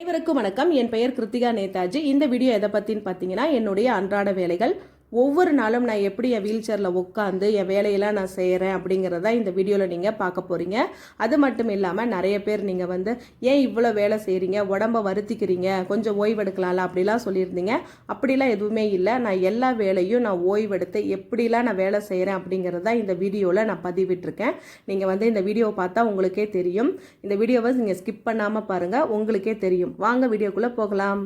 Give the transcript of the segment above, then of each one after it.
அனைவருக்கும் வணக்கம். என் பெயர் கிருத்திகா நேதாஜி. இந்த வீடியோ எதை பற்றின்னு பார்த்தீங்கன்னா என்னுடைய அன்றாட வேலைகள். ஒவ்வொரு நாளும் நான் எப்படி என் வீல் சேரில் உட்காந்து என் வேலையெல்லாம் நான் செய்கிறேன் அப்படிங்கிறத இந்த வீடியோவில் நீங்கள் பார்க்க போகிறீங்க அது மட்டும் இல்லாமல் நிறைய பேர் நீங்கள் வந்து ஏன் இவ்வளோ வேலை செய்கிறீங்க உடம்ப வருத்திக்கிறீங்க? கொஞ்சம் ஓய்வெடுக்கலாம்ல அப்படிலாம் சொல்லியிருந்தீங்க. அப்படிலாம் எதுவுமே இல்லை. நான் எல்லா வேலையும் நான் ஓய்வெடுத்து எப்படிலாம் நான் வேலை செய்கிறேன் அப்படிங்கிறத இந்த வீடியோவில் நான் பதிவிட்டிருக்கேன். நீங்கள் வந்து இந்த வீடியோவை பார்த்தா உங்களுக்கே தெரியும். இந்த வீடியோவை நீங்கள் ஸ்கிப் பண்ணாமல் பாருங்கள் உங்களுக்கே தெரியும். வாங்க வீடியோக்குள்ளே போகலாம்.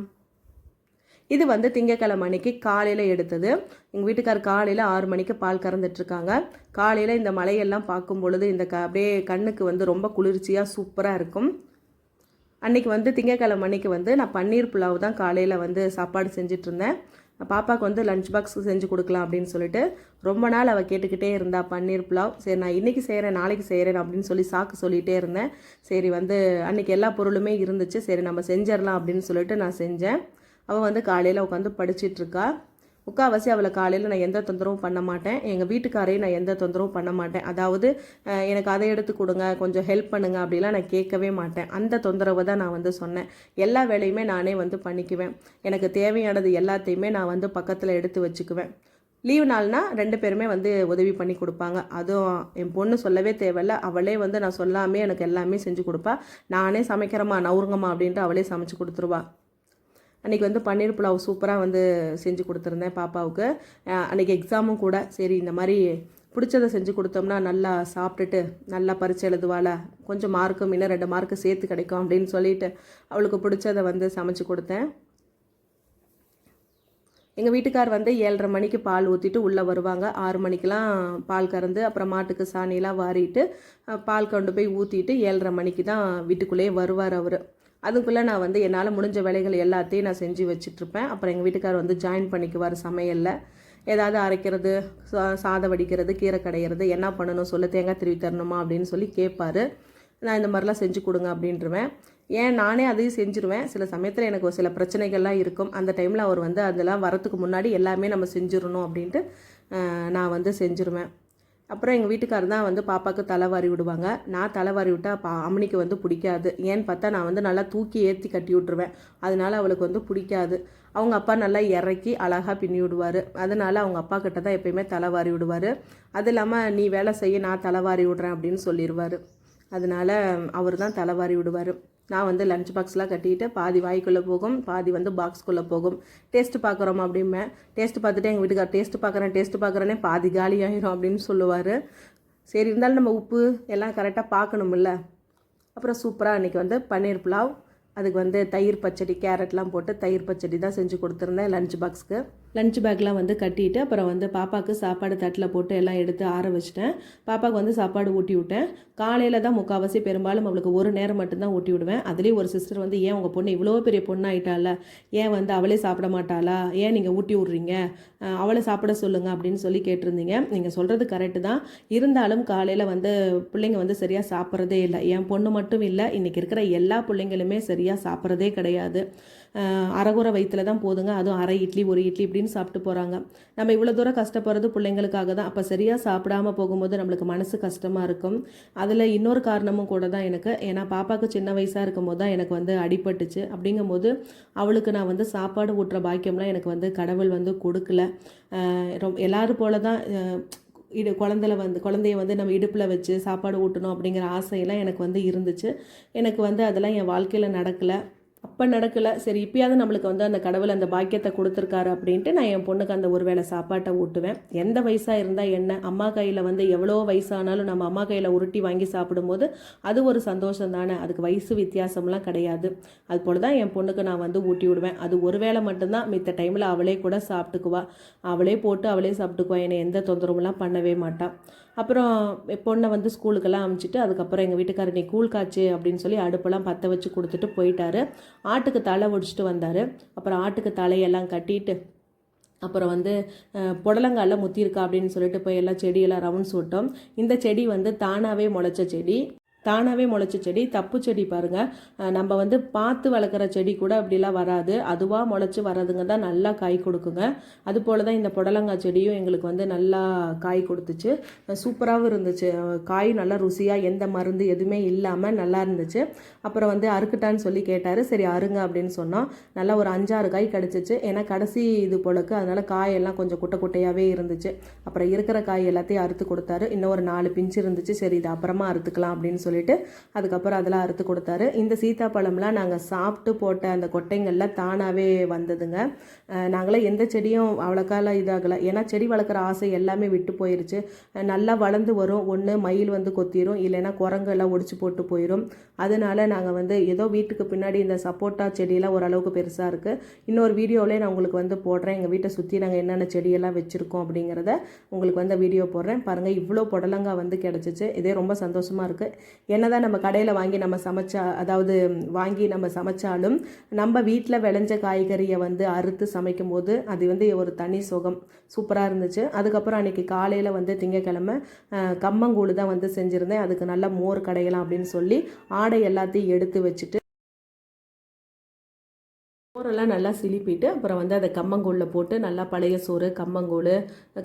இது வந்து திங்கக்கிழமை அன்னைக்கு காலையில் எடுத்தது. எங்கள் வீட்டுக்கார் காலையில் ஆறு மணிக்கு பால் கறந்துட்டுருக்காங்க காலையில் இந்த மலையெல்லாம் பார்க்கும் பொழுது இந்த க அப்படியே கண்ணுக்கு வந்து ரொம்ப குளிர்ச்சியாக சூப்பராக இருக்கும். அன்னைக்கு வந்து திங்கக்கிழமை அன்னைக்கு வந்து நான் பன்னீர் புலாவ் தான் காலையில் வந்து சாப்பாடு செஞ்சிட்ருந்தேன். பாப்பாவுக்கு வந்து லஞ்ச் பாக்ஸ் செஞ்சு கொடுக்கலாம் அப்படின்னு சொல்லிட்டு ரொம்ப நாள் அவள் கேட்டுக்கிட்டே இருந்தா பன்னீர் புலாவ். சரி நான் இன்றைக்கி செய்கிறேன் நாளைக்கு செய்கிறேன் அப்படின்னு சொல்லி சாக்கு சொல்லிகிட்டே இருந்தேன். சரி வந்து அன்றைக்கி எல்லா பொருளுமே இருந்துச்சு. சரி நம்ம செஞ்சிடலாம் அப்படின்னு சொல்லிட்டு நான் செஞ்சேன். அவள் வந்து காலையில் உட்காந்து படிச்சிட்டு இருக்கா முக்கால்வாசி அவளை காலையில் நான் எந்த தொந்தரவும் பண்ண மாட்டேன். எங்கள் வீட்டுக்காரையும் நான் எந்த தொந்தரவும் பண்ண மாட்டேன். அதாவது எனக்கு அதை எடுத்து கொடுங்க கொஞ்சம் ஹெல்ப் பண்ணுங்க அப்படிலாம் நான் கேட்கவே மாட்டேன். அந்த தொந்தரவை தான் நான் வந்து சொன்னேன். எல்லா வேலையுமே நானே வந்து பண்ணிக்குவேன். எனக்கு தேவையானது எல்லாத்தையுமே நான் வந்து பக்கத்தில் எடுத்து வச்சுக்குவேன். லீவ் நாள்னா ரெண்டு பேருமே வந்து உதவி பண்ணி கொடுப்பாங்க. அதுவும் என் பொண்ணு சொல்லவே தேவையில்ல. அவளே வந்து நான் சொல்லாமே எனக்கு எல்லாமே செஞ்சு கொடுப்பா. நானே சமைக்கிறேம்மா நவுருங்கம்மா அப்படின்ட்டு அவளே சமைச்சு கொடுத்துருவா. அன்றைக்கி வந்து பன்னீர் புலாவ் சூப்பராக வந்து செஞ்சு கொடுத்துருந்தேன் பாப்பாவுக்கு. அன்றைக்கி அன்னைக்கு எக்ஸாமும் கூட சரி இந்த மாதிரி பிடிச்சதை செஞ்சு கொடுத்தோம்னா நல்லா சாப்பிட்டுட்டு நல்லா பரிச்சை எழுதுவாள் கொஞ்சம் மார்க்கும் இன்னும் ரெண்டு மார்க்கு சேர்த்து கிடைக்கும் அப்படின்னு சொல்லிட்டு அவளுக்கு பிடிச்சதை வந்து சமைச்சு கொடுத்தேன். எங்கள் வீட்டுக்கார் வந்து ஏழரை மணிக்கு பால் ஊற்றிட்டு உள்ளே வருவாங்க. ஆறு மணிக்கெலாம் பால் கறந்து அப்புறம் மாட்டுக்கு சாணியெலாம் வாரிட்டு பால் கொண்டு போய் ஊற்றிட்டு ஏழரை மணிக்கு தான் வீட்டுக்குள்ளேயே வருவார் அவர். அதுக்குள்ளே நான் வந்து என்னால் முடிஞ்ச வேலைகள் எல்லாத்தையும் நான் செஞ்சு வச்சுட்ருப்பேன். அப்புறம் எங்கள் வீட்டுக்கார் வந்து ஜாயின் பண்ணிக்குவார் சமையலில். ஏதாவது அரைக்கிறது சா சாதம் வடிக்கிறது கீரை கடையிறது என்ன பண்ணணும் சொல்லு தேங்காய் திருவி தரணுமா அப்படின்னு சொல்லி கேட்பாரு நான் இந்த மாதிரிலாம் செஞ்சு கொடுங்க அப்படின்றவேன். ஏன் நானே அதையும் செஞ்சுருவேன். சில சமயத்தில் எனக்கு ஒரு சில பிரச்சனைகள்லாம் இருக்கும். அந்த டைமில் அவர் வந்து அதெல்லாம் வரத்துக்கு முன்னாடி எல்லாமே நம்ம செஞ்சிடணும் அப்படின்ட்டு நான் வந்து செஞ்சுருவேன். அப்புறம் எங்கள் வீட்டுக்காரர் தான் வந்து பாப்பாவுக்கு தலைவாரி விடுவாங்க. நான் தலைவாரி விட்டால் பா அம்மனிக்கு வந்து பிடிக்காது. ஏன்னு பார்த்தா நான் வந்து நல்லா தூக்கி ஏற்றி கட்டி விட்ருவேன் அதனால அவளுக்கு வந்து பிடிக்காது. அவங்க அப்பா நல்லா இறக்கி அழகாக பின்னி விடுவார். அதனால் அவங்க அப்பா கிட்ட தான் எப்பயுமே தலைவாரி விடுவார். அது இல்லாமல் நீ வேலை செய்ய நான் தலைவாரி விடுறேன் அப்படின்னு சொல்லிடுவார் அதனால அவர் தான் தலைவாரி விடுவார். நான் வந்து லஞ்ச் பாக்ஸ்லாம் கட்டிட்டு பாதி வாய்க்குள்ளே போகும் பாதி வந்து பாக்ஸ்க்குள்ளே போகும். டேஸ்ட் பார்க்குறோம் அப்படிமே டேஸ்ட் பார்த்துட்டு எங்கள் வீட்டுக்கார் டேஸ்ட் பார்க்குறேன் டேஸ்ட் பார்க்குறேனே பாதி காலி ஆயிரும் அப்படின்னு சொல்லுவார். சரி இருந்தாலும் நம்ம உப்பு எல்லாம் கரெக்டாக பார்க்கணும்ல. அப்புறம் சூப்பராக அன்றைக்கி வந்து பன்னீர் புலாவ் அதுக்கு வந்து தயிர் பச்சடி கேரட்லாம் போட்டு தயிர் பச்சடி தான் செஞ்சு கொடுத்துருந்தேன் லஞ்ச் பாக்ஸ்க்கு லஞ்ச் பேக்லாம் வந்து கட்டிட்டு அப்புறம் வந்து பாப்பாவுக்கு சாப்பாடு தட்டில் போட்டு எல்லாம் எடுத்து ஆற வச்சிட்டேன். பாப்பாவுக்கு வந்து சாப்பாடு ஊட்டி விட்டேன். காலையில் தான் முக்கால்வாசி பெரும்பாலும் அவளுக்கு ஒரு நேரம் மட்டும்தான் ஊட்டி விடுவேன். அதுலேயும் ஒரு சிஸ்டர் வந்து ஏன் உங்கள் பொண்ணு இவ்வளோ பெரிய பொண்ணாயிட்டால ஏன் வந்து அவளே சாப்பிட மாட்டாளா? ஏன் நீங்கள் ஊட்டி விட்றீங்க? அவளை சாப்பிட சொல்லுங்கள் அப்படின்னு சொல்லி கேட்டிருந்தீங்க. நீங்கள் சொல்கிறது கரெக்டு தான். இருந்தாலும் காலையில் வந்து பிள்ளைங்க வந்து சரியாக சாப்பிட்றதே இல்லை. என் பொண்ணு மட்டும் இல்லை இன்றைக்கி இருக்கிற எல்லா பிள்ளைங்களுமே சரியாக சாப்பிட்றதே கிடையாது. அரைகுறை வயிற்றில் தான் போதுங்க. அதுவும் அரை இட்லி ஒரு இட்லி இப்படின்னு சாப்பிட்டு போகிறாங்க நம்ம இவ்வளோ தூரம் கஷ்டப்படுறது பிள்ளைங்களுக்காக தான். அப்போ சரியாக சாப்பிடாம போகும்போது நம்மளுக்கு மனசு கஷ்டமாக இருக்கும். அதில் இன்னொரு காரணமும் கூட தான் எனக்கு. ஏன்னா பாப்பாவுக்கு சின்ன வயசாக இருக்கும்போது தான் எனக்கு வந்து அடிபட்டுச்சு. அப்படிங்கும்போது அவளுக்கு நான் வந்து சாப்பாடு ஊட்டுற பாக்கியம்லாம் எனக்கு வந்து கடவுள் வந்து கொடுக்கல. ரொம் எல்லோரும் எல்லாரும் போல தான் இடு குழந்தைல வந்து குழந்தைய வந்து நம்ம இடுப்பில் வச்சு சாப்பாடு ஊட்டணும் அப்படிங்கிற ஆசையெல்லாம் எனக்கு வந்து இருந்துச்சு. எனக்கு வந்து அதெல்லாம் என் வாழ்க்கையில் நடக்கலை. அப்போ நடக்கலை. சரி இப்பயாவது நம்மளுக்கு வந்து அந்த கடவுள் அந்த பாக்கியத்தை கொடுத்துருக்காரு அப்படின்ட்டு நான் என் பொண்ணுக்கு அந்த ஒரு வேளை சாப்பாட்டை ஊட்டுவேன். எந்த வயசாக இருந்தால் என்ன? அம்மா கையில் வந்து எவ்வளோ வயசானாலும் நம்ம அம்மா கையில் உருட்டி வாங்கி சாப்பிடும்போது அது ஒரு சந்தோஷம் தானே. அதுக்கு வயசு வித்தியாசம்லாம் கிடையாது. அது போல் தான் என் பொண்ணுக்கு நான் வந்து ஊட்டி விடுவேன். அது ஒரு வேளை மட்டும்தான் மித்த டைமில் அவளே கூட சாப்பிட்டுக்குவா. அவளே போட்டு அவளே சாப்பிட்டுக்குவா. என்னை எந்த தொந்தரவுலாம் பண்ணவே மாட்டாள் அப்புறம் பொண்ணை வந்து ஸ்கூலுக்கெல்லாம் அனுப்பிச்சிட்டு அதுக்கப்புறம் எங்கள் வீட்டுக்காரர் நீ கூழ் காய்ச்சு அப்படின்னு சொல்லி அடுப்பெல்லாம் பற்ற வச்சு கொடுத்துட்டு போயிட்டாரு. ஆட்டுக்கு தலை ஒடிச்சிட்டு வந்தார். அப்புறம் ஆட்டுக்கு தலையெல்லாம் கட்டிட்டு அப்புறம் வந்து புடலங்காலில் புடலங்கால முத்திருக்கா அப்படின்னு சொல்லிட்டு போய் எல்லாம் செடியெல்லாம் ரவுண்ட்ஸ் விட்டோம். இந்த செடி வந்து தானாகவே முளைச்ச செடி. தானாகவே முளைச்ச செடி தப்பு செடி பாருங்கள் நம்ம வந்து பார்த்து வளர்க்குற செடி கூட அப்படிலாம் வராது. அதுவாக முளைச்சி வர்றதுங்க தான் நல்லா காய் கொடுக்குங்க. அது போல் தான் இந்த புடலங்காய் செடியும் எங்களுக்கு வந்து நல்லா காய் கொடுத்துச்சு. சூப்பராகவும் இருந்துச்சு. காய் நல்லா ருசியாக எந்த மருந்து எதுவுமே இல்லாமல் நல்லா இருந்துச்சு. அப்புறம் வந்து அறுக்கட்டான்னு சொல்லி கேட்டார். சரி அருங்க அப்படின்னு சொன்னோம். நல்லா ஒரு அஞ்சாறு காய் கிடச்சிச்சு. ஏன்னா கடைசி இது போலக்கு அதனால் காயெல்லாம் கொஞ்சம் குட்டை குட்டையாகவே இருந்துச்சு. அப்புறம் இருக்கிற காய் எல்லாத்தையும் அறுத்து கொடுத்தாரு. இன்னும் ஒரு நாலு பிஞ்சு இருந்துச்சு. சரி இது அப்புறமா அறுத்துக்கலாம் அப்படின்னு சொல்லிட்டு அதுக்கப்புறம் அதெல்லாம் அறுத்து கொடுத்தாரு. இந்த சீத்தாப்பழம்லாம் நாங்கள் சாப்பிட்டு போட்ட அந்த கொட்டைங்கள்லாம் தானாகவே வந்ததுங்க. நாங்களாம் எந்த செடியும் அவ்வளோக்கால இதாகலை. ஏன்னா செடி வளர்க்குற ஆசை எல்லாமே விட்டு போயிருச்சு. நல்லா வளர்ந்து வரும். ஒன்று மயில் வந்து கொத்திரும். இல்லைன்னா குரங்கு எல்லாம் ஒடிச்சு போட்டு போயிடும் அதனால நாங்கள் வந்து ஏதோ வீட்டுக்கு பின்னாடி இந்த சப்போட்டா செடியெல்லாம் ஓரளவுக்கு பெருசாக இருக்குது இன்னொரு வீடியோவிலே நான் உங்களுக்கு வந்து போடுறேன். எங்கள் வீட்டை சுற்றி நாங்கள் என்னென்ன செடியெல்லாம் வச்சுருக்கோம் அப்படிங்கிறத உங்களுக்கு வந்து வீடியோ போடுறேன். பாருங்கள் இவ்வளோ புடலங்காய் வந்து கிடச்சிச்சு. இதே ரொம்ப சந்தோஷமாக இருக்குது என்னதான் நம்ம கடையில் வாங்கி நம்ம சமைச்சா அதாவது வாங்கி நம்ம சமைச்சாலும் நம்ம வீட்டில் விளைஞ்ச காய்கறியை வந்து அறுத்து சமைக்கும் போது அது வந்து ஒரு தனி சுகம். சூப்பராக இருந்துச்சு. அதுக்கப்புறம் அன்றைக்கி காலையில் வந்து திங்கக்கிழமை கம்மங்கூழ் தான் வந்து செஞ்சுருந்தேன். அதுக்கு நல்லா மோர் கடையலாம் அப்படின்னு சொல்லி ஆடை எல்லாத்தையும் எடுத்து வச்சுட்டு சோறெல்லாம் நல்லா சிலிப்பிட்டு அப்புறம் வந்து அதை கம்மங்கூழில் போட்டு நல்லா பழைய சோறு கம்மங்கூழ்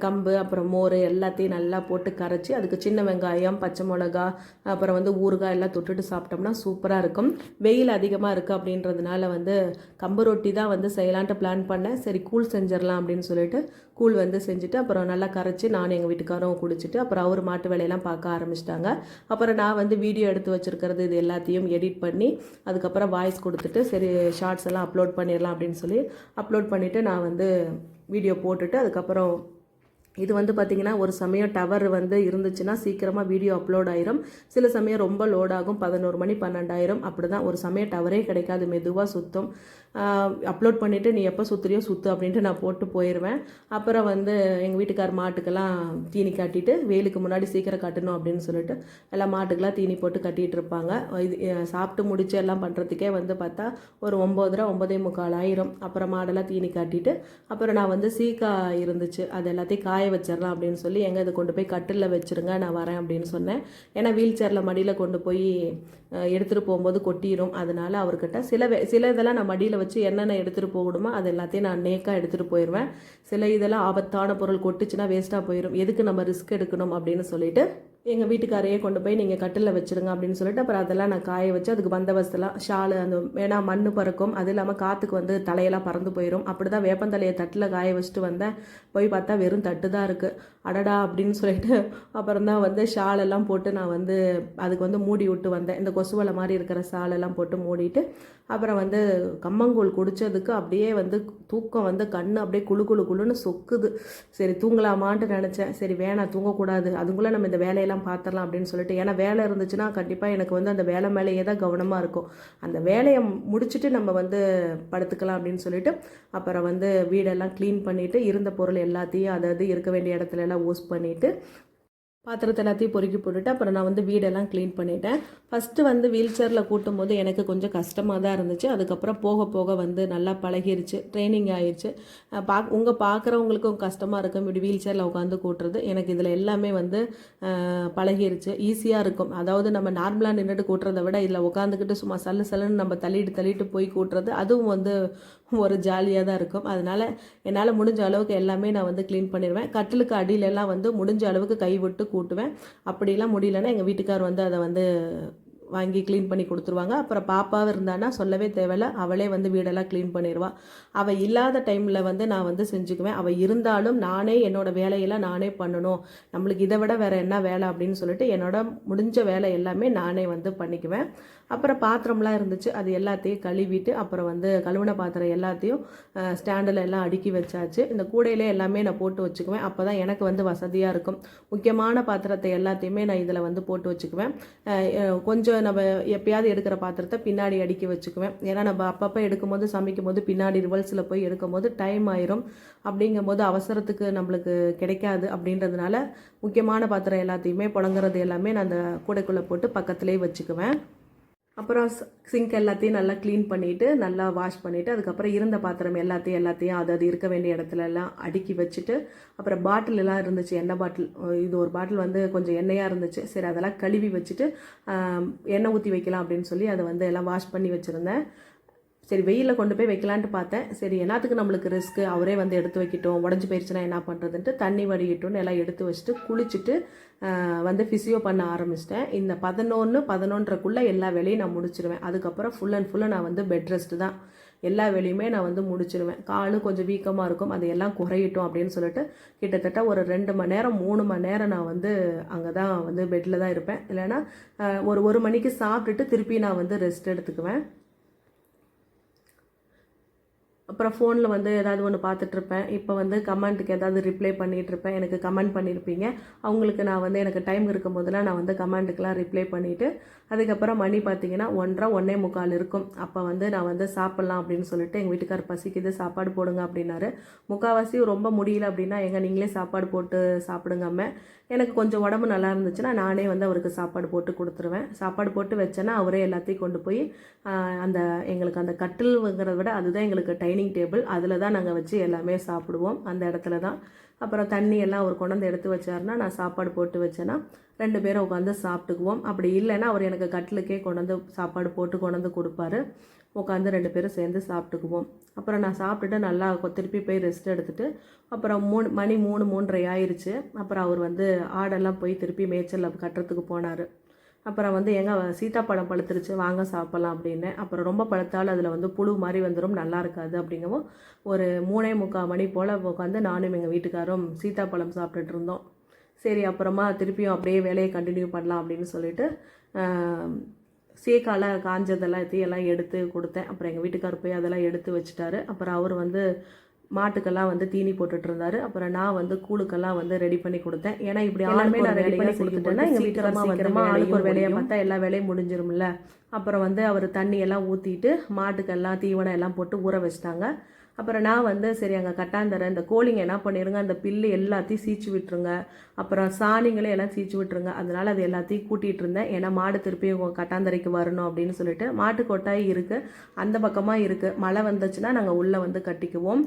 கம்பு அப்புறம் மோர் எல்லாத்தையும் நல்லா போட்டு கரைச்சி அதுக்கு சின்ன வெங்காயம் பச்சை மிளகா அப்புறம் வந்து ஊறுகாய் எல்லாம் தொட்டுட்டு சாப்பிட்டோம்னா சூப்பராக இருக்கும். வெயில் அதிகமாக இருக்குது அப்படின்றதுனால வந்து கம்பு ரொட்டி தான் வந்து செய்யலான்ட்டு பிளான் பண்ணேன். சரி கூழ் செஞ்சிடலாம் அப்படின்னு சொல்லிட்டு கூழ் வந்து செஞ்சுட்டு அப்புறம் நல்லா கரைச்சி நானும் எங்கள் வீட்டுக்காரரும் குடிச்சிட்டு அப்புறம் அவர் மாட்டு வேலையெல்லாம் பார்க்க ஆரம்பிச்சிட்டாங்க. அப்புறம் நான் வந்து வீடியோ எடுத்து வச்சுருக்கிறது இது எல்லாத்தையும் எடிட் பண்ணி அதுக்கப்புறம் வாய்ஸ் கொடுத்துட்டு சரி ஷார்ட்ஸ் எல்லாம் அப்லோட் பண்ணிடலாம் அப்படின்னு சொல்லி அப்லோட் பண்ணிவிட்டு நான் வந்து வீடியோ போட்டுட்டு அதுக்கப்புறம் இது வந்து பார்த்திங்கன்னா ஒரு சமயம் டவர் வந்து இருந்துச்சுன்னா சீக்கிரமாக வீடியோ அப்லோட் ஆயிரும். சில சமயம் ரொம்ப லோடாகும் பதினோரு மணி பன்னெண்டாயிரம். அப்படி தான் ஒரு சமயம் டவரே கிடைக்காது. மெதுவாக சுத்தம். அப்லோட் பண்ணிவிட்டு நீ எப்போ சுற்றுறியோ சுற்று அப்படின்ட்டு நான் போட்டு போயிடுவேன் அப்புறம் வந்து எங்கள் வீட்டுக்கார் மாட்டுக்கெல்லாம் தீனி காட்டிட்டு வெயிலுக்கு முன்னாடி சீக்கிரம் கட்டணும் அப்படின்னு சொல்லிட்டு எல்லாம் மாட்டுக்கெல்லாம் தீனி போட்டு கட்டிகிட்டு இருப்பாங்க. இது சாப்பிட்டு முடிச்சு எல்லாம் பண்ணுறதுக்கே வந்து பார்த்தா ஒரு ஒம்போதரை ஒம்பதே முக்கால் ஆயிரும். அப்புறம் மாடெல்லாம் தீனி காட்டிட்டு அப்புறம் நான் வந்து சீக்கா இருந்துச்சு. அது எல்லாத்தையும் காய வச்சிடலாம் அப்படின்னு சொல்லி எங்கே இதை கொண்டு போய் கட்டிலில் வச்சுருங்க நான் வரேன் அப்படின்னு சொன்னேன். ஏன்னா வீல் சேரில் மடியில் கொண்டு போய் எடுத்துகிட்டு போகும்போது கொட்டிடும் அதனால் அவர்கிட்ட சில சில இதெல்லாம் நான் மடியில் வச்சு என்னென்ன எடுத்துகிட்டு போகணுமோ அது எல்லாத்தையும் நான் நேக்காக எடுத்துகிட்டு போயிடுவேன் சில இதெல்லாம் ஆபத்தான பொருள் கொட்டுச்சுன்னா வேஸ்ட்டாக போயிடும் எதுக்கு நம்ம ரிஸ்க் எடுக்கணும் அப்படின்னு சொல்லிட்டு எங்கள் வீட்டுக்காரையே கொண்டு போய் நீங்கள் கட்டிலில் வச்சிருங்க அப்படின்னு சொல்லிட்டு அப்புறம் அதெல்லாம் நான் காய வச்சு அதுக்கு பந்தவஸ்தெல்லாம் ஷாலு அந்த ஏன்னா மண் பறக்கும். அது இல்லாமல் காற்றுக்கு வந்து தலையெல்லாம் பறந்து போயிடும் அப்படி தான் வேப்பந்தலையை தட்டில் காய வச்சுட்டு வந்தேன். போய் பார்த்தா வெறும் தட்டு தான் இருக்குது அடடா அப்படின்னு சொல்லிட்டு அப்புறம் தான் வந்து ஷாலெல்லாம் போட்டு நான் வந்து அதுக்கு வந்து மூடி விட்டு வந்தேன். இந்த கொசுவலை மாதிரி இருக்கிற ஷாலெல்லாம் போட்டு மூடிட்டு அப்புறம் வந்து கம்மங்கூழ் குடித்ததுக்கு அப்படியே வந்து தூக்கம் வந்து கண்ணு அப்படியே குளு குழு குளுன்னு சொக்குது. சரி தூங்கலாமான்ட்டு நினச்சேன். சரி வேணாம் தூங்கக்கூடாது. அதுக்குள்ளே நம்ம இந்த வேலையெல்லாம் பார்த்துடலாம் அப்படின்னு சொல்லிட்டு ஏன்னா வேலை இருந்துச்சுன்னா கண்டிப்பாக எனக்கு வந்து அந்த வேலை மேலேயே தான் கவனமாக இருக்கும். அந்த வேலையை முடிச்சுட்டு நம்ம வந்து படுத்துக்கலாம் அப்படின்னு சொல்லிட்டு அப்புறம் வந்து வீடெல்லாம் க்ளீன் பண்ணிவிட்டு இருந்த பொருள் எல்லாத்தையும் அதாவது இருக்க வேண்டிய இடத்துல எல்லாம் யூஸ் பண்ணிவிட்டு பாத்திரத்தை எல்லாத்தையும் பொறுக்கி போட்டுட்டு அப்புறம் நான் வந்து வீடெல்லாம் க்ளீன் பண்ணிட்டேன். ஃபஸ்ட்டு வந்து வீல் சேரில் கூட்டும் போது எனக்கு கொஞ்சம் கஷ்டமாக தான் இருந்துச்சு. அதுக்கப்புறம் போக போக வந்து நல்லா பழகிருச்சு. ட்ரைனிங் ஆயிடுச்சு பா உங்கள் பார்க்குறவங்களுக்கும் கஷ்டமாக இருக்கும். இப்படி வீல் சேரில் உட்காந்து கூட்டுறது. எனக்கு இதில் எல்லாமே வந்து பழகிருச்சு. ஈஸியாக இருக்கும். அதாவது நம்ம நார்மலாக நின்றுட்டு கூட்டுறதை விட இதில் உட்காந்துக்கிட்டு சும்மா சல்லு சல்லுன்னு நம்ம தள்ளிட்டு தள்ளிட்டு போய் கூட்டுறது அதுவும் வந்து ஒரு ஜாலியாக தான் இருக்கும். அதனால் என்னால் முடிஞ்ச அளவுக்கு எல்லாமே நான் வந்து க்ளீன் பண்ணிடுவேன் கட்டிலுக்கு அடியிலெல்லாம் வந்து முடிஞ்ச அளவுக்கு கை விட்டு கூட்டுவேன். அப்படிலாம் முடியலன்னா எங்கள் வீட்டுக்கார் வந்து அதை வந்து வாங்கி க்ளீன் பண்ணி கொடுத்துருவாங்க. அப்புறம் பாப்பாவும் இருந்தானா சொல்லவே தேவையில்ல. அவளே வந்து வீடெல்லாம் க்ளீன் பண்ணிடுவாள் அவள் இல்லாத டைமில் வந்து நான் வந்து செஞ்சுக்குவேன். அவள் இருந்தாலும் நானே என்னோடய வேலையெல்லாம் நானே பண்ணணும். நம்மளுக்கு இதை விட வேறு என்ன வேலை அப்படின்னு சொல்லிட்டு என்னோட முடிஞ்ச வேலை எல்லாமே நானே வந்து பண்ணிக்குவேன். அப்புறம் பாத்திரம்லாம் இருந்துச்சு. அது எல்லாத்தையும் கழுவிட்டு அப்புறம் வந்து கழுவின பாத்திரம் எல்லாத்தையும் ஸ்டாண்டில் எல்லாம் அடுக்கி வச்சாச்சு. இந்த கூடையிலே எல்லாமே நான் போட்டு வச்சுக்குவேன். அப்போ தான் எனக்கு வந்து வசதியாக இருக்கும். முக்கியமான பாத்திரத்தை எல்லாத்தையுமே நான் இதில் வந்து போட்டு வச்சுக்குவேன். கொஞ்சம் நம்ம எப்பயாவது எடுக்கிற பாத்திரத்தை பின்னாடி அடுக்கி வச்சுக்குவேன். ஏன்னா நம்ம அப்பப்போ எடுக்கும்போது சமைக்கும் போது பின்னாடி ரிவல்ஸில் போய் எடுக்கும்போது டைம் ஆயிரும். அப்படிங்கும்போது அவசரத்துக்கு நம்மளுக்கு கிடைக்காது அப்படின்றதுனால முக்கியமான பாத்திரம் எல்லாத்தையுமே புழங்குறது எல்லாமே நான் அந்த கூடைக்குள்ளே போட்டு பக்கத்துலேயே வச்சுக்குவேன். அப்புறம் சிங்க் எல்லாத்தையும் நல்லா க்ளீன் பண்ணிவிட்டு நல்லா வாஷ் பண்ணிவிட்டு அதுக்கப்புறம் இருந்த பாத்திரம் எல்லாத்தையும் எல்லாத்தையும் அது அது இருக்க வேண்டிய இடத்துல எல்லாம் அடுக்கி வச்சுட்டு அப்புறம் பாட்டில் எல்லாம் இருந்துச்சு எண்ணெய் பாட்டில் இது ஒரு பாட்டில் வந்து கொஞ்சம் எண்ணெயாக இருந்துச்சு சரி அதெல்லாம் கழுவி வச்சுட்டு எண்ணெய் ஊற்றி வைக்கலாம் அப்படின்னு சொல்லி அதை வந்து எல்லாம் வாஷ் பண்ணி வச்சுருந்தேன். சரி வெயிலில் கொண்டு போய் வைக்கலான்ட்டு பார்த்தேன். சரி என்னத்துக்கு நம்மளுக்கு ரிஸ்க்கு அவரே வந்து எடுத்து வைக்கட்டும். உடஞ்சி போயிடுச்சுன்னா என்ன பண்ணுறதுன்ட்டு தண்ணி வடிகட்டும்னு எல்லாம் எடுத்து வச்சுட்டு குளிச்சுட்டு வந்து ஃபிசியோ பண்ண ஆரம்பிச்சிட்டேன். இந்த பதினொன்று பதினொன்றக்குள்ளே எல்லா வேலையும் நான் முடிச்சிருவேன். அதுக்கப்புறம் ஃபுல் அண்ட் ஃபுல்லாக நான் வந்து பெட் ரெஸ்ட்டு தான். எல்லா வேலையுமே நான் வந்து முடிச்சிருவேன். காலும் கொஞ்சம் வீக்கமாக இருக்கும். அது எல்லாம் குறையட்டும் அப்படின்னு சொல்லிட்டு கிட்டத்தட்ட ஒரு ரெண்டு மணி நேரம் மூணு மணி நேரம் நான் வந்து அங்கே தான் வந்து பெட்டில் தான் இருப்பேன். இல்லைன்னா ஒரு ஒரு மணிக்கு சாப்பிட்டுட்டு திருப்பி நான் வந்து ரெஸ்ட் எடுத்துக்குவேன். அப்புறம் ஃபோனில் வந்து ஏதாவது ஒன்று பார்த்துட்ருப்பேன். இப்போ வந்து கமெண்ட்டுக்கு ஏதாவது ரிப்ளை பண்ணிகிட்ருப்பேன் எனக்கு கமெண்ட் பண்ணியிருப்பீங்க அவங்களுக்கு நான் வந்து எனக்கு டைம் இருக்கும் போதெல்லாம் நான் வந்து கமெண்ட்டுக்கெலாம் ரிப்ளை பண்ணிவிட்டு அதுக்கப்புறம் மணி பார்த்தீங்கன்னா ஒன்றரை ஒன்றே முக்கால் இருக்கும். அப்போ வந்து நான் வந்து சாப்பிட்லாம் அப்படின்னு சொல்லிட்டு எங்கள் வீட்டுக்கார் பசிக்குது சாப்பாடு போடுங்க அப்படின்னாரு. முக்கால்வாசி ரொம்ப முடியல அப்படின்னா எங்கள் நீங்களே சாப்பாடு போட்டு சாப்பிடுங்க அம்மா எனக்கு கொஞ்சம் உடம்பு நல்லா இருந்துச்சுன்னா நானே வந்து அவருக்கு சாப்பாடு போட்டு கொடுத்துருவேன். சாப்பாடு போட்டு வச்சேன்னா அவரே எல்லாத்தையும் கொண்டு போய் அந்த எங்களுக்கு அந்த கட்டில்ங்கிறத விட அதுதான் எங்களுக்கு டைம் டைனிங் டேபிள். அதில் தான் நாங்கள் வச்சு எல்லாமே சாப்பிடுவோம். அந்த இடத்துல தான். அப்புறம் தண்ணி எல்லாம் அவர் கொண்டாந்து எடுத்து வச்சாருன்னா நான் சாப்பாடு போட்டு வச்சேன்னா ரெண்டு பேரும் உட்காந்து சாப்பிட்டுக்குவோம். அப்படி இல்லைன்னா அவர் எனக்கு கட்டிலுக்கே கொண்டாந்து சாப்பாடு போட்டு கொண்டு வந்து கொடுப்பாரு. உட்காந்து ரெண்டு பேரும் சேர்ந்து சாப்பிட்டுக்குவோம். அப்புறம் நான் சாப்பிட்டுட்டு நல்லா திருப்பி போய் ரெஸ்ட் எடுத்துகிட்டு அப்புறம் மூணு மணி மூணு மூன்றரை ஆயிடுச்சு அப்புறம் அவர் வந்து ஆடெல்லாம் போய் திருப்பி மேய்ச்சலில் கட்டுறதுக்கு போனார். அப்புறம் வந்து எங்கள் சீத்தாப்பழம் பழுத்துருச்சு வாங்க சாப்பிட்லாம் அப்படின்னு. அப்புறம் ரொம்ப பழுத்தால் அதில் வந்து புழு மாதிரி வந்துடும் நல்லா இருக்காது அப்படிங்கவும் ஒரு மூணே முக்கால் மணி போல் உட்காந்து நானும் எங்கள் வீட்டுக்காரும் சீத்தாப்பழம் சாப்பிட்டுட்டு இருந்தோம். சரி அப்புறமா திருப்பியும் அப்படியே வேலையை கண்டினியூ பண்ணலாம் அப்படின்னு சொல்லிட்டு ஆம், சீக்கால காஞ்சதெல்லாம் எல்லாம் எடுத்து கொடுத்தேன். அப்புறம் எங்கள் வீட்டுக்கார் போய் அதெல்லாம் எடுத்து வச்சுட்டாரு. அப்புறம் அவர் வந்து மாட்டுக்கெல்லாம் வந்து தீனி போட்டுட்டு இருந்தாரு அப்புறம் நான் வந்து கூழுக்கெல்லாம் வந்து ரெடி பண்ணி கொடுத்தேன். ஏன்னா இப்படி ஆளுமே நான் ரெடி பண்ணி கொடுத்துட்டேன்னா எங்கள் வீட்டுக்காரமா சீக்கிரமா ஆளுக்கு ஒரு வேலையை பார்த்தா எல்லா வேலையும் முடிஞ்சிரும்ல. அப்புறம் வந்து அவர் தண்ணி எல்லாம் ஊற்றிட்டு மாட்டுக்கெல்லாம் தீவனம் எல்லாம் போட்டு ஊற வச்சிட்டாங்க. அப்புறம் நான் வந்து சரி அங்கே கட்டாந்தரேன் இந்த கோழிங்க என்ன பண்ணிருங்க அந்த பில்லு எல்லாத்தையும் சீச்சு விட்டுருங்க. அப்புறம் சாணிங்களே எல்லாம் சீச்சு விட்டுருங்க. அதனால் அது எல்லாத்தையும் கூட்டிகிட்டு இருந்தேன். ஏன்னா மாடு திருப்பி உங்கள் கட்டாந்தரைக்கு வரணும் அப்படின்னு சொல்லிட்டு மாட்டு கொட்டாய் இருக்குது அந்த பக்கமாக இருக்குது மழை வந்துச்சுன்னா நாங்கள் உள்ளே வந்து கட்டிக்குவோம்.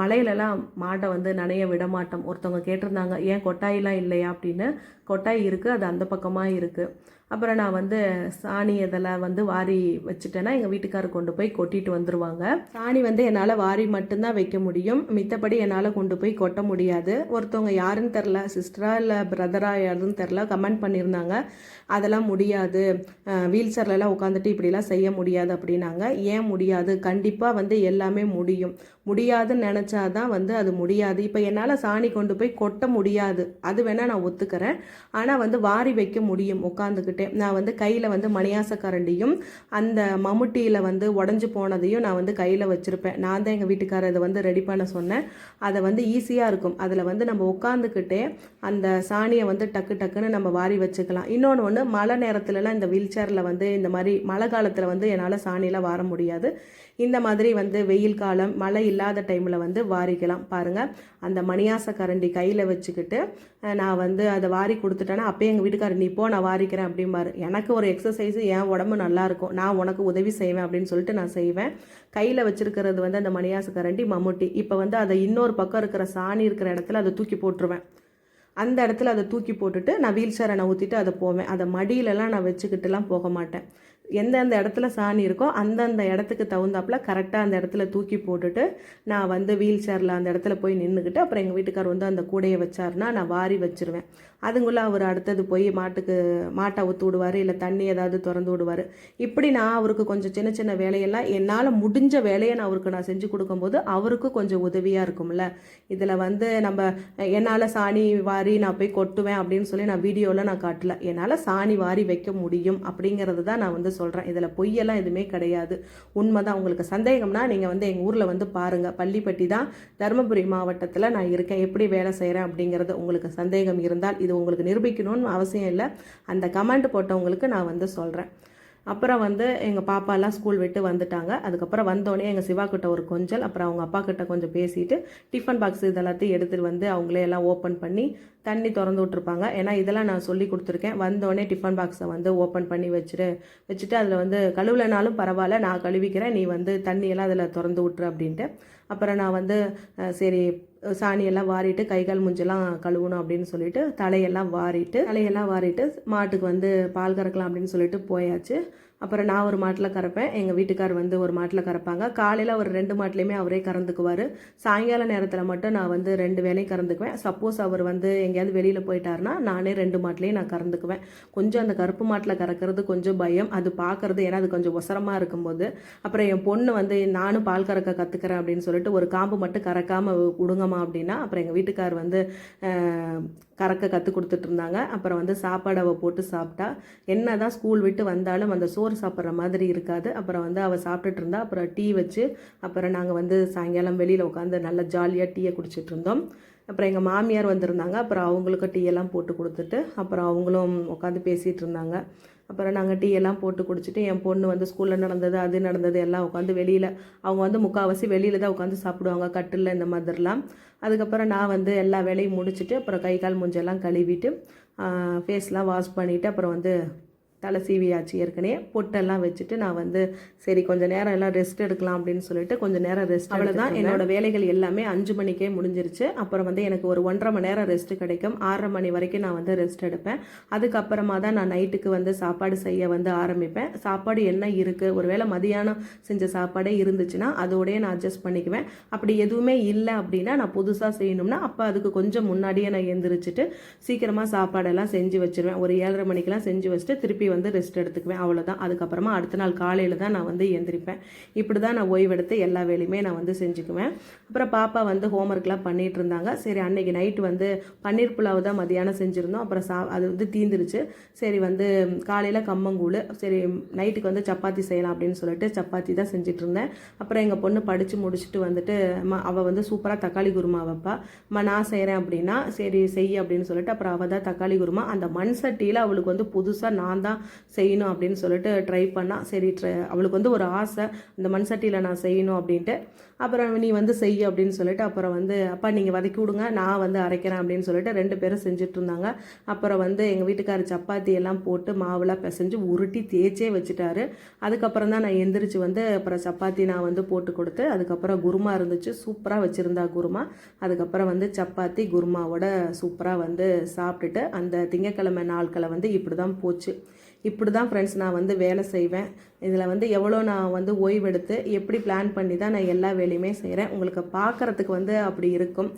மழையிலலாம் மாட்டை வந்து நனைய விட மாட்டோம். ஒருத்தவங்க கேட்டிருந்தாங்க ஏன் கொட்டாயெலாம் இல்லையா? அப்படின்னு. கொட்டாய் இருக்குது அது அந்த பக்கமாக இருக்குது அப்புறம் நான் வந்து சாணி இதெல்லாம் வந்து வாரி வச்சுட்டேன்னா எங்கள் வீட்டுக்காரர் கொண்டு போய் கொட்டிட்டு வந்துடுவாங்க சாணி வந்து என்னால் வாரி மட்டும்தான் வைக்க முடியும். மித்தபடி என்னால் கொண்டு போய் கொட்ட முடியாது. ஒருத்தவங்க யாருன்னு தெரில சிஸ்டரா இல்லை பிரதரா யாருன்னு தெரில கமெண்ட் பண்ணியிருந்தாங்க. அதெல்லாம் முடியாது. வீல் சேர்லலாம் உட்காந்துட்டு இப்படிலாம் செய்ய முடியாது அப்படின்னாங்க. ஏன் முடியாது? கண்டிப்பாக வந்து எல்லாமே முடியும். முடியாதுன்னு நினச்சாதான் வந்து அது முடியாது. இப்போ என்னால் சாணி கொண்டு போய் கொட்ட முடியாது. அது வேணால் நான் ஒத்துக்கிறேன். ஆனால் வந்து வாரி வைக்க முடியும். உட்காந்துக்கிட்டு நான் வந்து கையில் வந்து மணியாச கரண்டியும் அந்த மம்முட்டியில் வந்து உடஞ்சி போனதையும் நான் வந்து கையில் வச்சுருப்பேன். நான் தான் எங்கள் வீட்டுக்காரர் இதை வந்து ரெடி பண்ண சொன்னேன். அதை வந்து ஈஸியாக இருக்கும். அதில் வந்து நம்ம உட்காந்துக்கிட்டே அந்த சாணியை வந்து டக்கு டக்குன்னு நம்ம வாரி வச்சுக்கலாம். இன்னொன்று ஒன்று மழை நேரத்துலலாம் இந்த வீல் சேரில் வந்து இந்த மாதிரி மழை காலத்தில் வந்து என்னால் சாணியெலாம் வார முடியாது. இந்த மாதிரி வந்து வெயில் காலம் மழை இல்லாத டைமில் வந்து வாரிக்கலாம். பாருங்கள் அந்த மணியாச கரண்டி கையில் வச்சுக்கிட்டு நான் வந்து அதை வாரி கொடுத்துட்டேன்னா அப்பயே எங்கள் வீட்டுக்காரர் நீ போ நான் வாரிக்கிறேன் அப்படிம்பாரு. எனக்கு ஒரு எக்ஸசைஸ் என் உடம்பு நல்லாயிருக்கும் நான் உனக்கு உதவி செய்வேன் அப்படின்னு சொல்லிட்டு நான் செய்வேன். கையில் வச்சுருக்கிறது வந்து அந்த மணியாச கரண்டி மம்முட்டி. இப்போ வந்து அதை இன்னொரு பக்கம் இருக்கிற சாணி இருக்கிற இடத்துல அதை தூக்கி போட்டுருவேன். அந்த இடத்துல அதை தூக்கி போட்டுட்டு நான் வீல் சேரை நான் ஊற்றிட்டு அதை போவேன். அதை மடியிலலாம் நான் வச்சுக்கிட்டுலாம் போக மாட்டேன். எந்தெந்த இடத்துல சாணி இருக்கோ அந்தந்த இடத்துக்கு தகுந்தாப்புல கரெக்டாக அந்த இடத்துல தூக்கி போட்டுட்டு நான் வந்து வீல் சேரில் அந்த இடத்துல போய் நின்றுக்கிட்டு அப்புறம் எங்கள் வீட்டுக்கார் வந்து அந்த கூடையை வச்சாருன்னா நான் வாரி வச்சிருவேன். அதுங்குள்ளே அவர் அடுத்தது போய் மாட்டுக்கு மாட்டை ஊற்று விடுவார் இல்லை தண்ணி ஏதாவது திறந்து விடுவார். இப்படி நான் அவருக்கு கொஞ்சம் சின்ன சின்ன வேலையெல்லாம் என்னால் முடிஞ்ச வேலையை நான் அவருக்கு நான் செஞ்சு கொடுக்கும்போது அவருக்கும் கொஞ்சம் உதவியாக இருக்கும்ல. இதில் வந்து நம்ம என்னால் சாணி வாரி நான் போய் கொட்டுவேன் அப்படின்னு சொல்லி நான் வீடியோவில் நான் காட்டல. என்னால் சாணி வாரி வைக்க முடியும் அப்படிங்கிறது தான் நான் வந்து சொல்கிறேன் இதில் பொய்யெல்லாம் எதுவுமே கிடையாது. உண்மை தான் உங்களுக்கு சந்தேகம்னா நீங்கள் வந்து எங்கள் ஊரில் வந்து பாருங்கள் பள்ளிப்பட்டி தான் தருமபுரி மாவட்டத்தில் நான் இருக்கேன். எப்படி வேலை செய்கிறேன் அப்படிங்கிறது உங்களுக்கு சந்தேகம் இருந்தால் இது உங்களுக்கு நிரூபிக்கணும்னு அவசியம் இல்லை. அந்த கமெண்ட் போட்டவங்களுக்கு நான் வந்து சொல்கிறேன் அப்புறம் வந்து எங்கள் பாப்பாலாம் ஸ்கூல் விட்டு வந்துட்டாங்க. அதுக்கப்புறம் வந்தோடனே எங்கள் சிவா கிட்ட ஒரு கொஞ்சல் அப்புறம் அவங்க அப்பா கிட்ட கொஞ்சம் பேசிட்டு டிஃபன் பாக்ஸ் இதெல்லாத்தையும் எடுத்துகிட்டு வந்து அவங்களே எல்லாம் ஓப்பன் பண்ணி தண்ணி திறந்து விட்ருப்பாங்க ஏன்னா இதெல்லாம் நான் சொல்லி கொடுத்துருக்கேன். வந்தோடனே டிஃபன் பாக்ஸை வந்து ஓப்பன் பண்ணி வச்சுரு வச்சுட்டு அதில் வந்து கழுவுலனாலும் பரவாயில்ல நான் கழுவிக்கிறேன் நீ வந்து தண்ணியெல்லாம் அதில் திறந்து விட்ரு அப்படின்ட்டு. அப்புறம் நான் வந்து சரி சாணியெல்லாம் வாரிட்டு கை கால் மூஞ்செல்லாம் கழுவணும் அப்படின்னு சொல்லிட்டு தலையெல்லாம் வாரிட்டு தலையெல்லாம் வாரிட்டு மாட்டுக்கு வந்து பால் கறக்கலாம் அப்படின்னு சொல்லிட்டு போயாச்சு. அப்புறம் நான் ஒரு மாட்டில் கறப்பேன். எங்கள் வீட்டுக்கார் வந்து ஒரு மாட்டில் கறப்பாங்க. காலையில் அவர் ரெண்டு மாட்டிலையுமே அவரே கறந்துக்குவார். சாயங்கால நேரத்தில் மட்டும் நான் வந்து ரெண்டு வேலையும் கறந்துக்குவேன். சப்போஸ் அவர் வந்து எங்கேயாவது வெளியில் போயிட்டாருன்னா நானே ரெண்டு மாட்டிலையும் நான் கறந்துக்குவேன். கொஞ்சம் அந்த கருப்பு மாட்டில் கறக்கிறது கொஞ்சம் பயம். அது பார்க்கறது ஏன்னா அது கொஞ்சம் ஒசரமாக இருக்கும்போது. அப்புறம் என் பொண்ணு வந்து நானும் பால் கறக்க கற்றுக்கிறேன் அப்படின்னு சொல்லிட்டு ஒரு காம்பு மட்டும் கறக்காமல் விடுங்கம்மா அப்படின்னா அப்புறம் எங்கள் வீட்டுக்கார் வந்து கறக்க கற்றுக் கொடுத்துட்டு இருந்தாங்க அப்புறம் வந்து சாப்பாடு அவள் போட்டு சாப்பிட்டா. என்ன தான் ஸ்கூல் விட்டு வந்தாலும் அந்த சோறு சாப்பிட்ற மாதிரி இருக்காது. அப்புறம் வந்து அவள் சாப்பிட்டுட்டு இருந்தா அப்புறம் டீ வச்சு அப்புறம் நாங்கள் வந்து சாயங்காலம் வெளியில் உட்காந்து நல்லா ஜாலியாக டீயை குடிச்சிட்டு இருந்தோம் அப்புறம் எங்கள் மாமியார் வந்திருந்தாங்க. அப்புறம் அவங்களுக்கு டீ எல்லாம் போட்டு கொடுத்துட்டு அப்புறம் அவங்களும் உட்காந்து பேசிகிட்டு இருந்தாங்க அப்புறம் நாங்கள் டீ எல்லாம் போட்டு குடிச்சிட்டு என் பொண்ணு வந்து ஸ்கூலில் நடந்தது அது நடந்தது எல்லாம் உட்காந்து வெளியில் அவங்க வந்து முக்கால்வாசி வெளியில் தான் உட்காந்து சாப்பிடுவாங்க கட்டில் இந்த மாதிரிலாம். அதுக்கப்புறம் நான் வந்து எல்லா வேலையும் முடிச்சுட்டு அப்புறம் கை கால் மூஞ்செல்லாம் கழுவிட்டு ஃபேஸ்லாம் வாஷ் பண்ணிவிட்டு அப்புறம் வந்து தலை சீவியாச்சு. ஏற்கனவே பொட்டெல்லாம் வச்சுட்டு நான் வந்து சரி கொஞ்ச நேரம் எல்லாம் ரெஸ்ட் எடுக்கலாம் அப்படின்னு சொல்லிட்டு கொஞ்ச நேரம் ரெஸ்ட் அவ்வளோதான் என்னோட வேலைகள் எல்லாமே அஞ்சு மணிக்கே முடிஞ்சிருச்சு. அப்புறம் வந்து எனக்கு ஒரு ஒன்றரை மணி நேரம் ரெஸ்ட் கிடைக்கும். ஆறரை மணி வரைக்கும் நான் வந்து ரெஸ்ட் எடுப்பேன். அதுக்கப்புறமா தான் நான் நைட்டுக்கு வந்து சாப்பாடு செய்ய வந்து ஆரம்பிப்பேன். சாப்பாடு என்ன இருக்குது ஒருவேளை மதியானம் செஞ்ச சாப்பாடே இருந்துச்சுன்னா அதோடய நான் அட்ஜஸ்ட் பண்ணிக்குவேன். அப்படி எதுவுமே இல்லை அப்படின்னா நான் புதுசாக செய்யணும்னா அப்போ அதுக்கு கொஞ்சம் முன்னாடியே நான் எந்திரிச்சிட்டு சீக்கிரமாக சாப்பாடெல்லாம் செஞ்சு வச்சிருவேன். ஒரு ஏழரை மணிக்கெல்லாம் செஞ்சு வச்சுட்டு திருப்பி வந்து ரெஸ்ட் எடுத்துக்குவேன் அவ்வளோதான் அதுக்கப்புறமா அடுத்த நாள் காலையில் தான் நான் வந்து எந்திரிப்பேன். இப்படி தான் நான் ஓய்வெடுத்து எல்லா வேலையுமே நான் வந்து செஞ்சுக்குவேன். அப்புறம் பாப்பா வந்து ஹோம்ஒர்க்லாம் பண்ணிகிட்டு இருந்தாங்க. சரி அன்னைக்கு நைட்டு வந்து பன்னீர் புலாவ் தான் மதியானம் செஞ்சுருந்தோம். அப்புறம் சா அது வந்து தீந்துருச்சு. சரி வந்து காலையில் கம்மங்கூழ் சரி நைட்டுக்கு வந்து சப்பாத்தி செய்யலாம் அப்படின்னு சொல்லிட்டு சப்பாத்தி தான் செஞ்சுட்டு இருந்தேன் அப்புறம் எங்கள் பொண்ணு படித்து முடிச்சுட்டு வந்துட்டு அவள் வந்து சூப்பராக தக்காளி குருமா வைப்பா. அம்மா நான் செய்கிறேன் அப்படின்னா சரி செய் அப்படின்னு சொல்லிட்டு அப்புறம் அவள் தான் தக்காளி குருமா. அந்த மண் சட்டியில் அவளுக்கு வந்து புதுசாக நான் தான் செய்யணும் அப்படின்னு சொல்லிட்டு ட்ரை பண்ணால் சரி ட்ரை அவளுக்கு வந்து ஒரு ஆசை. இந்த மண் சட்டியில் நான் செய்யணும் அப்படின்ட்டு. அப்புறம் நீ வந்து செய் அப்படின்னு சொல்லிட்டு அப்புறம் வந்து அப்பா நீங்கள் வதக்கி விடுங்க. நான் வந்து அரைக்கிறேன் அப்படின்னு சொல்லிட்டு ரெண்டு பேரும் செஞ்சுட்டு இருந்தாங்க. அப்புறம் வந்து எங்கள் வீட்டுக்காரர் சப்பாத்தி எல்லாம் போட்டு மாவுலாம் பிசைஞ்சு உருட்டி தேய்ச்சே வச்சுட்டாரு. அதுக்கப்புறம் தான் நான் எந்திரிச்சு வந்து அப்புறம் சப்பாத்தி நான் வந்து போட்டு கொடுத்து அதுக்கப்புறம் குருமா இருந்துச்சு. சூப்பராக வச்சுருந்தா குருமா. அதுக்கப்புறம் வந்து சப்பாத்தி குருமாவோட சூப்பராக வந்து சாப்பிட்டுட்டு அந்த திங்கக்கிழமை நாட்களை வந்து இப்படி தான் போச்சு. இப்படி தான் ஃப்ரெண்ட்ஸ் நான் வந்து வேலை செய்வேன். இதில் வந்து எவ்வளோ நான் வந்து ஓய்வெடுத்து எப்படி பிளான் பண்ணி தான் நான் எல்லா வேலையுமே செய்கிறேன் உங்களுக்கு பார்க்குறதுக்கு வந்து அப்படி இருக்கும்.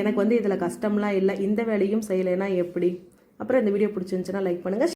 எனக்கு வந்து இதில் கஷ்டம்லாம் இல்லை. இந்த வேலையும் செய்யலைன்னா எப்படி? அப்புறம் இந்த வீடியோ பிடிச்சிருந்துச்சுன்னா லைக் பண்ணுங்கள்